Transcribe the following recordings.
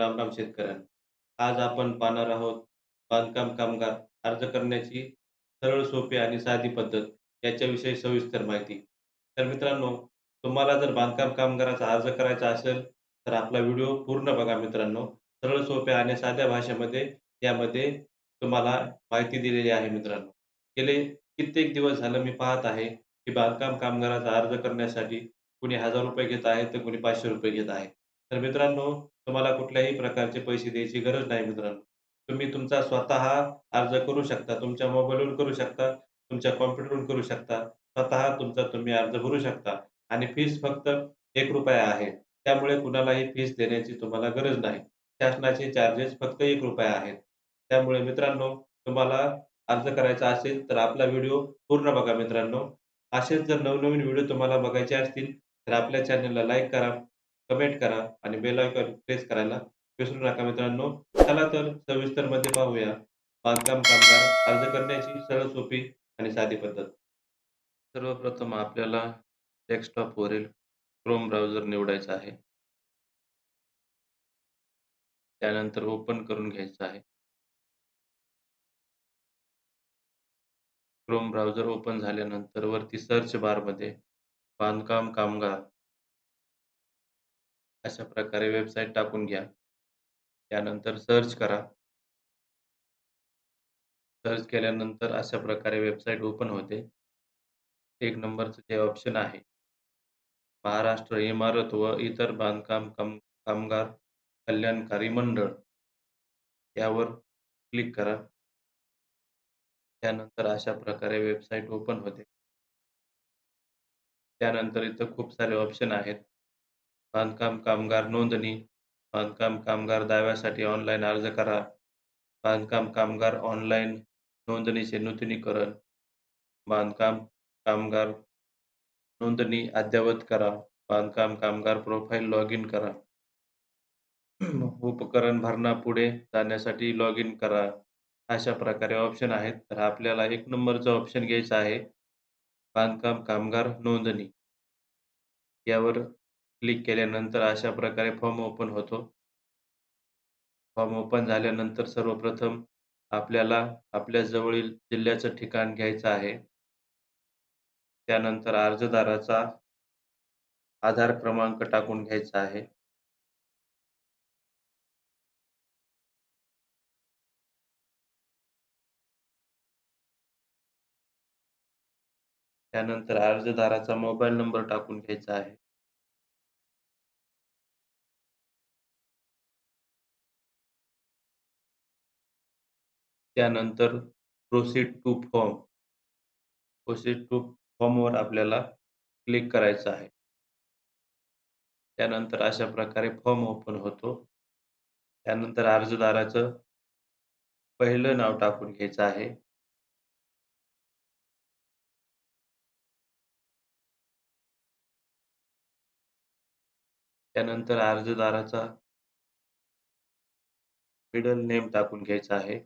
रामराम शेतकऱ्यांना आज आपण पाहणार आहोत बांधकाम कामगार अर्ज करण्याची सरळ सोपी आणि साधी पद्धत याच्याविषयी सविस्तर माहिती. तर मित्रांनो तुम्हाला जर बांधकाम कामगाराचा अर्ज करायचा असेल तर आपला व्हिडिओ पूर्ण बघा मित्रांनो. सरळ सोप्या आणि साध्या भाषेमध्ये यामध्ये तुम्हाला माहिती दिलेली आहे मित्रांनो. गेले कित्येक दिवस झालं मी पाहत आहे की बांधकाम कामगाराचा अर्ज करण्यासाठी कुणी हजार रुपये घेत आहे तर कुणी पाचशे रुपये घेत आहे. तर मित्रांनो तुम्हाला कुठल्याही प्रकारचे पैसे द्यायची गरज नाही मित्रांनो. तुम्ही तुमचा स्वतः अर्ज करू शकता तुमच्या मोबाईलवरून करू शकता तुमच्या कॉम्प्युटरवरून करू शकता. स्वतः तुमचा तुम्ही अर्ज भरू शकता आणि फीस फक्त एक रुपया आहे. त्यामुळे कुणालाही फीस देण्याची तुम्हाला गरज नाही. शासनाचे चार्जेस फक्त एक रुपया आहेत. त्यामुळे मित्रांनो तुम्हाला अर्ज करायचा असेल तर आपला व्हिडिओ पूर्ण बघा मित्रांनो. असेच जर नवनवीन व्हिडिओ तुम्हाला बघायचे असतील तर आपल्या चॅनलला लाईक करा. कमेंट करा आणि बेल आयकॉन प्रेस करायला विसरू नका मित्रांनो. चला तर सविस्तरमध्ये पाहूया. बांधकाम कामगार अर्ज करण्याची सरळ सोपी आणि साधी पद्धत. सर्वप्रथम आपल्याला डेस्कटॉपवरील क्रोम ब्राउझर निवडायचा आहे. त्यानंतर ओपन करून घ्यायचं आहे. क्रोम ब्राउझर ओपन झाल्यानंतर वरती सर्च बारमध्ये बांधकाम कामगार अशा प्रकारे वेबसाईट टाकून घ्या. त्यानंतर सर्च करा. सर्च केल्यानंतर अशा प्रकारे वेबसाईट ओपन होते. एक नंबरचं जे ऑप्शन आहे. महाराष्ट्र इमारत व इतर बांधकाम काम कामगार कल्याणकारी मंडळ. यावर क्लिक करा. त्यानंतर अशा प्रकारे वेबसाईट ओपन होते. त्यानंतर इथं खूप सारे ऑप्शन आहेत. बांधकाम कामगार नोंदणी बांधकाम कामगार दाव्यासाठी ऑनलाईन अर्ज करा. बांधकाम कामगार ऑनलाईन नोंदणीचे नूतनीकरण. बांधकाम कामगार नोंदणी अद्ययावत करा. बांधकाम कामगार प्रोफाईल लॉग इन करा. उपकरण भरणा पुढे जाण्यासाठी लॉग इन करा. अशा प्रकारे ऑप्शन आहेत. तर आपल्याला एक नंबरचा ऑप्शन घ्यायचा आहे. बांधकाम कामगार नोंदणी. यावर क्लिक केल्यानंतर अशा प्रकारे फॉर्म ओपन होतो. फॉर्म ओपन झाल्यानंतर सर्वप्रथम आपल्याला आपल्या जवळील जिल्ह्याचं ठिकाण घ्यायचं आहे. त्यानंतर अर्जदाराचा आधार क्रमांक टाकून घ्यायचा आहे. त्यानंतर अर्जदाराचा मोबाईल नंबर टाकून घ्यायचा आहे. त्यानंतर proceed to form proceed to फॉर्मवर आपल्याला क्लिक करायचं आहे. त्यानंतर अशा प्रकारे फॉर्म ओपन होतो. त्यानंतर अर्जदाराचं पहिलं नाव टाकून घ्यायचं आहे. त्यानंतर अर्जदाराचा मिडल नेम टाकून घ्यायचा आहे.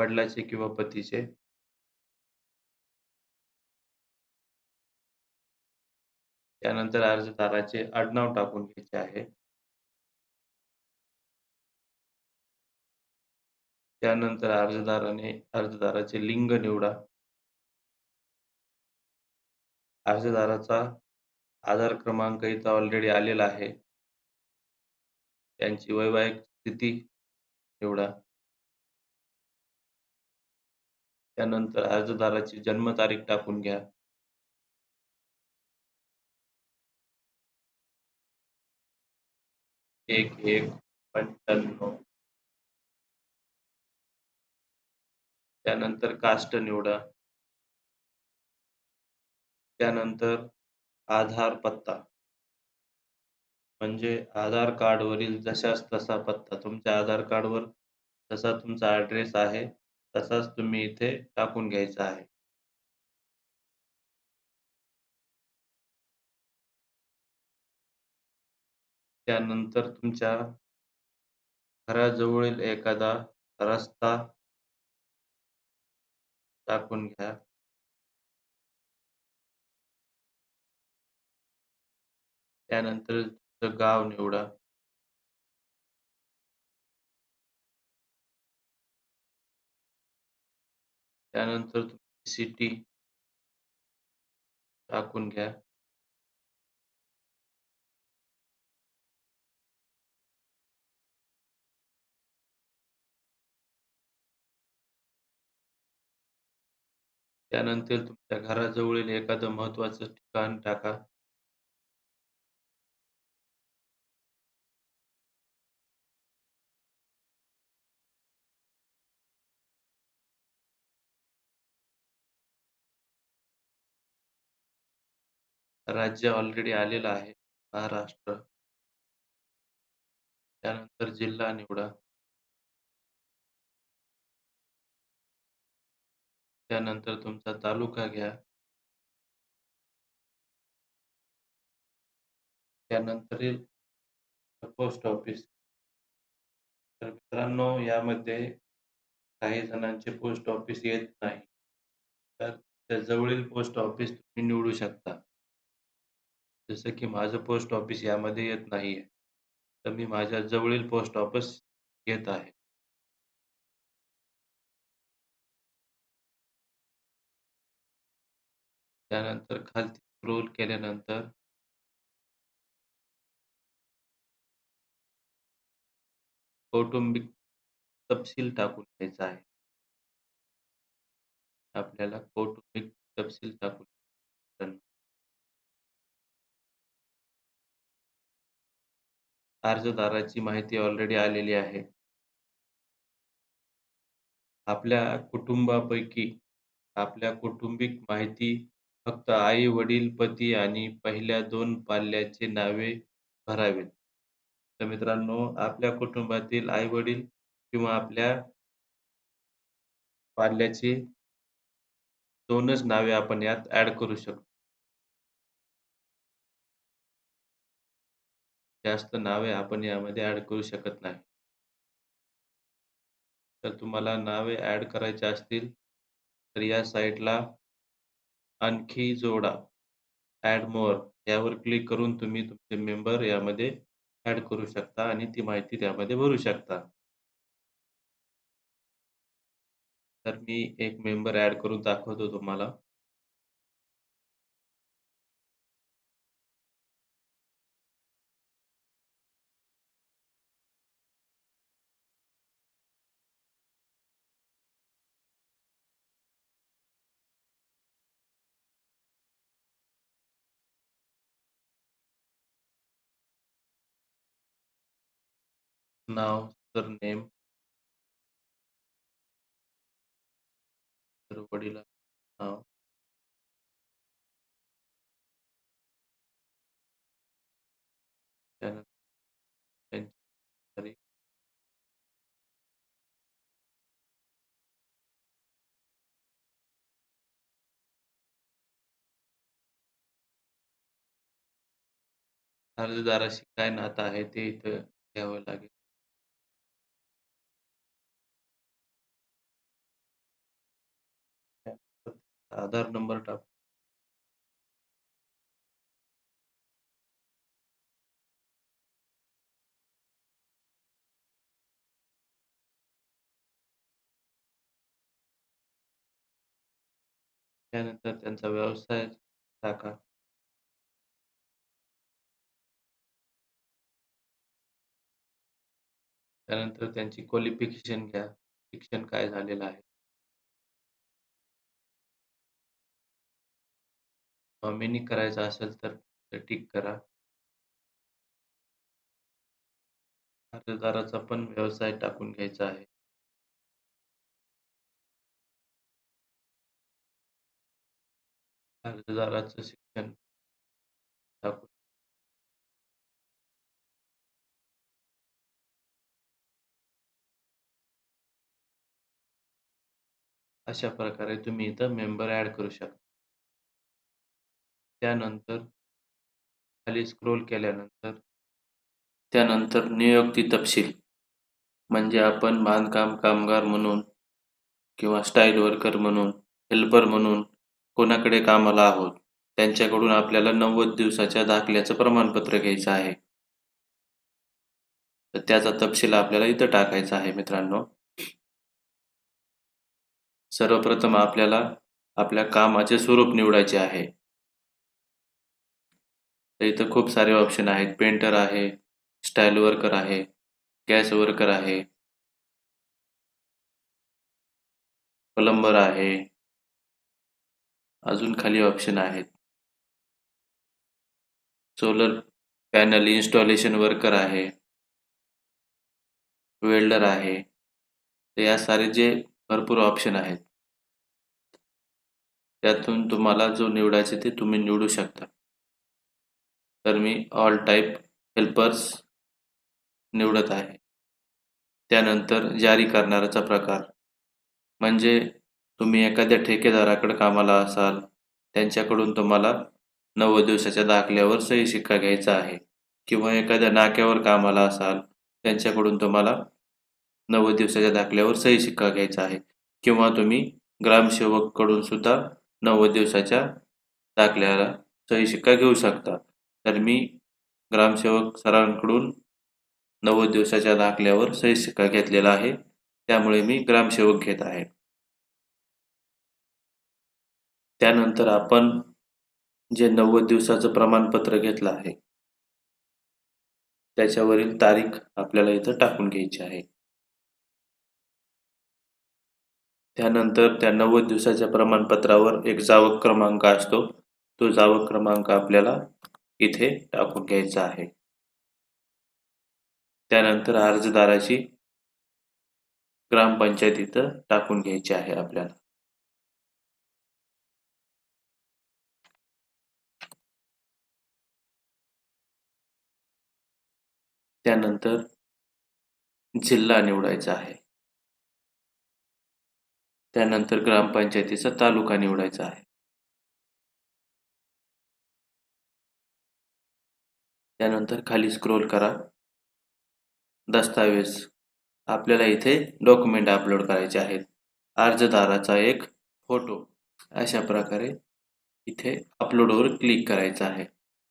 वडिलाचे किंवा पतीचे? त्यानंतर अर्जदाराचे आडनाव टाकून घ्यायचे आहे. त्यानंतर अर्जदाराने अर्जदाराचे लिंग निवडा. अर्जदाराचा आधार क्रमांक इथं ऑलरेडी आलेला आहे. त्यांची वैवाहिक स्थिती निवडा. त्यानंतर अर्जदाराची जन्मतारीख टाकून घ्या. एक एक पंच्याण्णव. त्यानंतर कास्ट निवडा. त्यानंतर आधार पत्ता. म्हणजे आधार कार्डवरील जशास तसा पत्ता. तुमच्या आधार कार्डवर जसा तुमचा ॲड्रेस आहे तसाच तुम्ही इथे टाकून घ्यायचा आहे. त्यानंतर तुमच्या घराजवळील एखादा रस्ता टाकून घ्या. त्यानंतर गाव निवडा. त्यानंतर तुम्ही सिटी टाकून घ्या. त्यानंतर तुमच्या घराजवळील एखादं महत्त्वाचं ठिकाण टाका. राज्य ऑलरेडी आलेलं आहे महाराष्ट्र. त्यानंतर जिल्हा निवडा. त्यानंतर तुमचा तालुका घ्या. त्यानंतर पोस्ट ऑफिस. तर मित्रांनो यामध्ये काही जणांचे पोस्ट ऑफिस येत नाही. तर त्या जवळील पोस्ट ऑफिस तुम्ही निवडू शकता. जसं की माझं पोस्ट ऑफिस यामध्ये येत नाहीये. तर मी माझ्या जवळील पोस्ट ऑफिस घेत आहे. त्यानंतर खालती स्क्रोल केल्यानंतर कौटुंबिक तपशील टाकून घ्यायचा आहे. आपल्याला कौटुंबिक तपशील टाकून अर्जदाराची माहिती ऑलरेडी आलेली आहे. आपल्या कुटुंबापैकी आपल्या कौटुंबिक माहिती फक्त आई-वडील, पती आणि पहिल्या दोन पाल्याची नावे भरावीत. तर मित्रांनो आपल्या कुटुंबातील आई-वडील किंवा आपल्या पाल्याची दोनच नावे आपण यात ऍड करू शकतो. जास्त नावे आपण यामध्ये ॲड करू शकत नाही. तर तुम्हाला नावे ॲड करायचे असतील तर या साईटला आणखी जोडा ॲड मोर यावर क्लिक करून तुम्ही तुमचे मेंबर यामध्ये ॲड करू शकता आणि ती माहिती त्यामध्ये भरू शकता. तर मी एक मेंबर ॲड करून दाखवतो तुम्हाला. नाव, सरनेम तर वडिलांचं नाव. त्यानंतर त्यांची तारीख. अर्जदाराशी काय नातं आहे ते इथं घ्यावं लागेल. आधार नंबर टाक त्यानंतर त्यांचा व्यवसाय टाका. त्यानंतर त्यांची क्वालिफिकेशन घ्या. शिक्षण काय झालेलं आहे. नॉमिनी करायचा असेल तर टिक करा. अर्जदाराचा पण व्यवसाय टाकून घ्यायचा आहे. अर्जदाराचं शिक्षण टाकून अशा प्रकारे तुम्ही इथं मेंबर ॲड करू शकता. त्यानंतर खाली स्क्रोल केल्यानंतर त्यानंतर नियुक्ती तपशील म्हणजे आपण बांधकाम कामगार म्हणून किंवा स्टाईल वर्कर म्हणून, हेल्पर म्हणून कोणाकडे कामाला आहोत, त्यांच्याकडून आपल्याला 90 दिवसाच्या दाखल्याचं प्रमाणपत्र घ्यायचं आहे. तर त्याचा तपशील आपल्याला इथं टाकायचा आहे मित्रांनो. सर्वप्रथम आपल्याला आपल्या कामाचे स्वरूप निवडायचे आहे इथं खूप सारे ऑप्शन आहेत. पेंटर आहे स्टाईल वर्कर आहे गॅस वर्कर आहे प्लंबर आहे. अजून खाली ऑप्शन आहेत. सोलर पॅनल इन्स्टॉलेशन वर्कर आहे. वेल्डर आहे. तर या सारे जे भरपूर ऑप्शन आहेत. त्यातून तुम्हाला जो निवडायचे ते तुम्ही निवडू शकता. तर मी ऑल टाईप हेल्पर्स निवडत आहे. त्यानंतर जारी करणाऱ्याचा प्रकार. म्हणजे तुम्ही एखाद्या ठेकेदाराकडे कामाला असाल त्यांच्याकडून तुम्हाला नव्वद दिवसाच्या दाखल्यावर सही शिक्का घ्यायचा आहे. किंवा एखाद्या नाक्यावर कामाला असाल त्यांच्याकडून तुम्हाला नव्वद दिवसाच्या दाखल्यावर सही शिक्का घ्यायचा आहे. किंवा तुम्ही ग्रामसेवककडून सुद्धा नव्वद दिवसाच्या दाखल्याला सही शिक्का घेऊ शकता. तर मी ग्रामसेवक सरांकडून नव्वद दिवसाच्या दाखल्यावर सही शिक्का घेतलेला आहे. त्यामुळे मी ग्रामसेवक घेत आहे. त्यानंतर आपण जे नव्वद दिवसाचं प्रमाणपत्र घेतलं आहे त्याच्यावरील तारीख आपल्याला इथं टाकून घ्यायची आहे. त्यानंतर त्या नव्वद दिवसाच्या प्रमाणपत्रावर एक जावक क्रमांक असतो. तो जावक क्रमांक आपल्याला इथे टाकून घ्यायचा आहे. त्यानंतर अर्जदाराची ग्रामपंचायत इथं टाकून घ्यायची आहे आपल्याला. त्यानंतर जिल्हा निवडायचा आहे. त्यानंतर ग्रामपंचायतीचा तालुका निवडायचा आहे. त्यानंतर खाली स्क्रोल करा. दस्तावेज. आपल्याला इथे डॉक्युमेंट अपलोड करायचे आहेत. अर्जदाराचा एक फोटो अशा प्रकारे इथे अपलोडवर क्लिक करायचं आहे.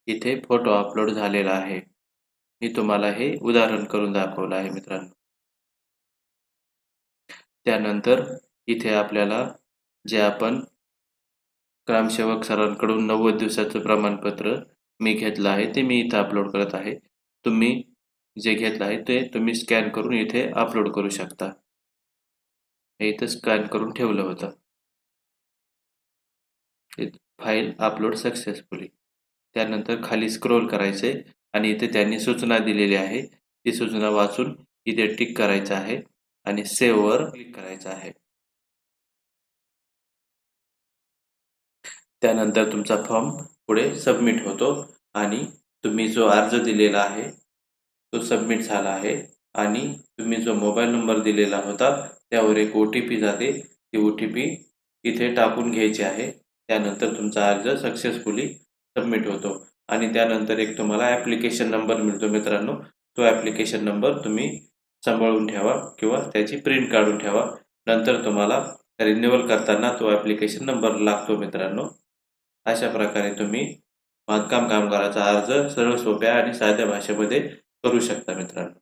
इथे फोटो अपलोड झालेला आहे. मी तुम्हाला हे उदाहरण करून दाखवलं आहे मित्रांनो. त्यानंतर इथे आपल्याला जे आपण ग्रामसेवक सरांकडून नव्वद दिवसाचं प्रमाणपत्र मी घेतलं आहे ते मी इथं अपलोड करत आहे. तुम्ही जे घेतलं आहे ते तुम्ही स्कॅन करून इथे अपलोड करू शकता. हे इथं स्कॅन करून ठेवलं होतं. फाईल अपलोड सक्सेसफुली त्यानंतर खाली स्क्रोल करायचे आणि इथे त्यांनी सूचना दिलेली आहे. ती सूचना वाचून इथे टिक करायचं आहे आणि सेव्हवर क्लिक करायचं आहे. त्यानंतर तुमचा फॉर्म पुढे सबमिट होतो आणि तुम्ही जो अर्ज दिलेला आहे तो सबमिट झाला आहे आणि तुम्ही जो मोबाईल नंबर दिलेला होता त्यावर एक ओ टी पी जाते. ती ओ टी पी इथे टाकून घ्यायची आहे. त्यानंतर तुमचा अर्ज सक्सेसफुली सबमिट होतो. आणि त्यानंतर एक तुम्हाला ॲप्लिकेशन नंबर मिळतो मित्रांनो. तो ॲप्लिकेशन नंबर तुम्ही सांभाळून ठेवा किंवा त्याची प्रिंट काढून ठेवा. नंतर तुम्हाला रिन्युअल करताना तो ॲप्लिकेशन नंबर लागतो मित्रांनो. अशा प्रकारे तुम्ही बांधकाम कामगाराचा अर्ज सरळ सोप्या आणि साध्या भाषेमध्ये करू शकता मित्रांनो.